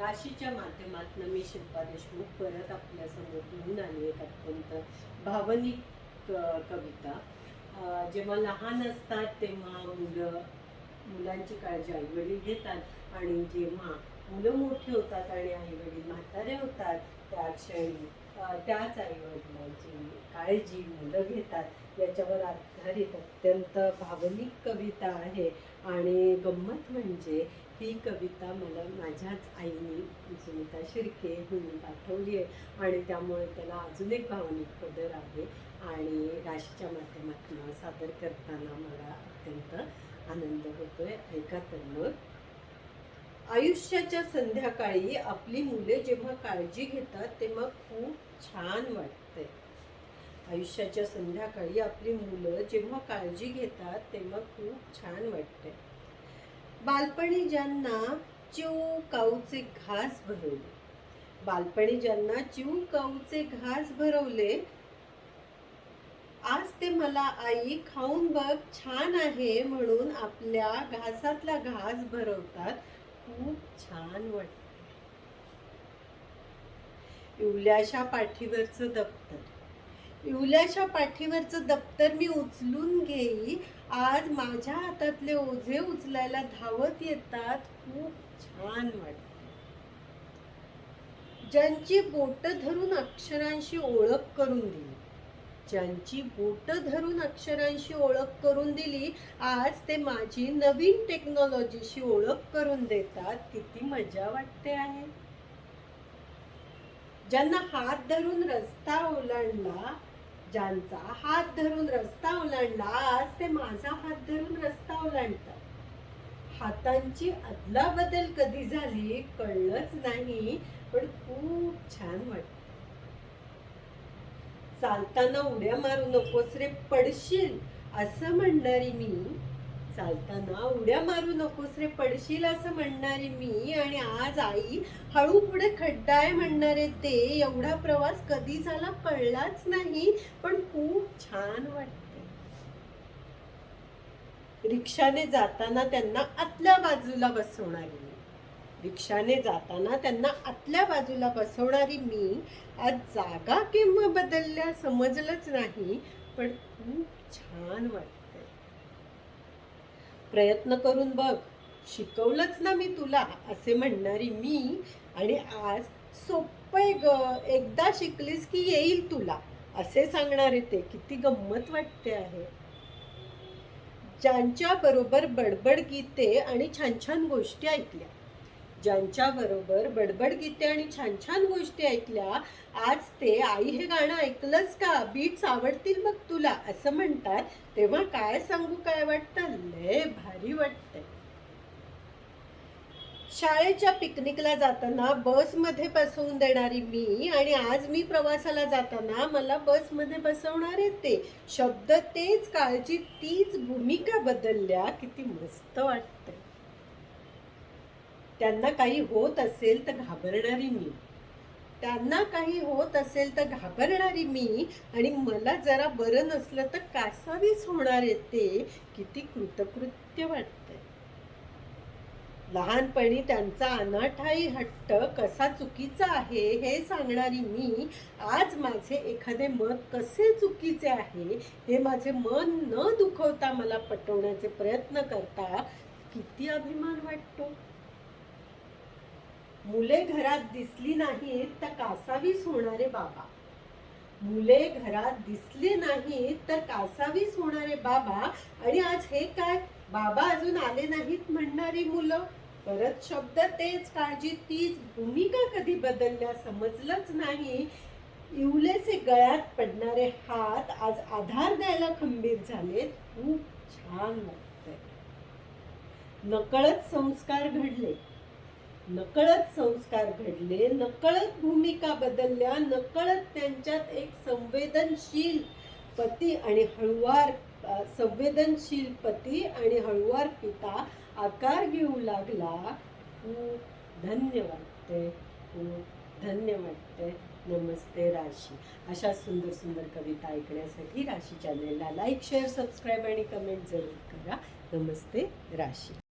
राशीच्या माध्यमातून मी शिल्पा देशमुख परत आपल्यासमोर घेऊन आली एक अत्यंत भावनिक कविता. जेव्हा लहान असतात तेव्हा मुलं मुलांची काळजी आईवडील घेतात आणि जेव्हा मुलं मोठी होतात आणि आईवडील म्हातारे होतात त्या क्षणी त्याच आईवडिलांची काळजी मुलं घेतात. याच्यावर आधारित अत्यंत भावनिक कविता आहे. आणि गंमत म्हणजे ही कविता मला माझ्याच आईने सुनीता शिर्के हिने पाठवली आहे. आणि त्यामुळे त्याला अजून एक भावनिक पदर आहे. आणि राशीच्या माध्यमातून सादर करताना मला अत्यंत आनंद होतोय. ऐका तर मग. आयुष्याच्या संध्याकाळी आपली मुले जेव्हा काळजी घेतात तेव्हा खूप छान वाटते आयुष्याच्या संध्याकाळी आपली मुलं जेव्हा काळजी घेतात तेव्हा खूप छान वाटते बालपणी ज्यांना चिव काऊचे घास भरवले बालपणी ज्यांना चिव काऊचे घास भरवले आज ते मला आई खाऊन बघ छान आहे म्हणून आपल्या घासातला घास भरवतात. खूप छान वाटत. इवल्याशा पाठीवरचं दप्तर. इवल्याशा पाठीवरचं दप्तर मी उचलून घेई. आज माझ्या हातातले ओझे उचलायला धावत येतात. खूप छान वाटत. ज्यांची बोट धरून अक्षरांशी ओळख करून दिली. ज्यांची बोट धरून अक्षरांशी ओळख करून दिली आज ते माझी नवीन टेक्नॉलॉजीशी ओळख करून देतात. किती मजा वाटते आहे. ज्यांना हात धरून रस्ता ओलांडला ज्यांचा हात धरून रस्ता ओलांडला आज ते माझा हात धरून रस्ता ओलांडतात. हातांची अदलाबदल कधी झाली कळलंच नाही पण खूप छान वाटत. चालताना उड्या मारू नकोस रे पडशील. असं म्हणणारी मी चालताना उड्या मारू नकोस रे पडशील असं म्हणणारी मी आणि आज आई हळू पुढे खड्डा आहे म्हणणारे ते एवढा प्रवास कधी झाला कळलाच नाही पण खूप छान वाटते. रिक्षाने जाताना त्यांना आतल्या बाजूला बसवणारी रिक्षाने जाताना त्यांना आतल्या बाजूला बसवणारी मी आज जागा केव्हा बदलल्या समजलंच नाही पण खूप छान वाटतंय. प्रयत्न करून बघ शिकवलंच ना मी तुला असे म्हणणारी मी आणि आज सोपे ग एकदा शिकलीस की येईल तुला असे सांगणारे ते किती गंमत वाटते आहे. ज्यांच्या बरोबर बडबड गीते आणि छान छान गोष्टी ऐकल्या ज्यांच्या बरोबर बडबड गीते आणि छान छान गोष्टी ऐकल्या आज ते आई हे गाणं ऐकलंच का? बीट्स आवडतील बघ तुला असं म्हणतात तेव्हा काय सांगू काय वाटतं? लय भारी वाटतंय. शाळेच्या पिकनिकला जाताना बसमध्ये बसवून देणारी मी आणि आज मी प्रवासाला जाताना मला बसमध्ये बसवणारे ते. शब्द तेच काळजी तीच भूमिका बदलल्या. किती मस्त वाटतंय. त्यांना काही होत असेल तर घाबरणारी मी. त्यांना काही होत असेल तर घाबरणारी मी. आणि मला जरा बरं नसलं तर कासावीस आहे ते. किती कृतकृत्य वाटतंय. लहानपणी त्यांचा अनाठाई हट्ट कसा चुकीचा आहे हे सांगणारी मी. आज माझे एखादे मत कसे चुकीचे आहे हे माझे मन न दुखवता मला पटवण्याचे प्रयत्न करता किती अभिमान वाटतो. मुले घरात दिसली नाहीत तर कासावीस होणारे बाबा. मुले घरात दिसली नाहीत तर कासावीस होणारे बाबा. आणि आज हे काय? बाबा अजून आले नाहीत म्हणणारी मुलं. परत शब्द तेच काळजी तीच भूमिका कधी बदलल्या समजलंच नाही. इवलेचे गळ्यात पडणारे हात आज आधार द्यायला खंबीर झालेत. खूप छान वाटतंय. नकळत संस्कार घडले. नकळत संस्कार घडले नकळत भूमिका बदलल्या नकळत त्यांच्यात एक संवेदनशील पती आणि हळुवार संवेदनशील पती आणि हळुवार पिता आकार घेऊ लागला. खूप धन्य वाटते खूप धन्य वाटते. नमस्ते राशी. अशा सुंदर सुंदर कविता ऐकण्यासाठी राशी चॅनेलला लाईक शेअर सबस्क्राईब आणि कमेंट जरूर करा. नमस्ते राशी.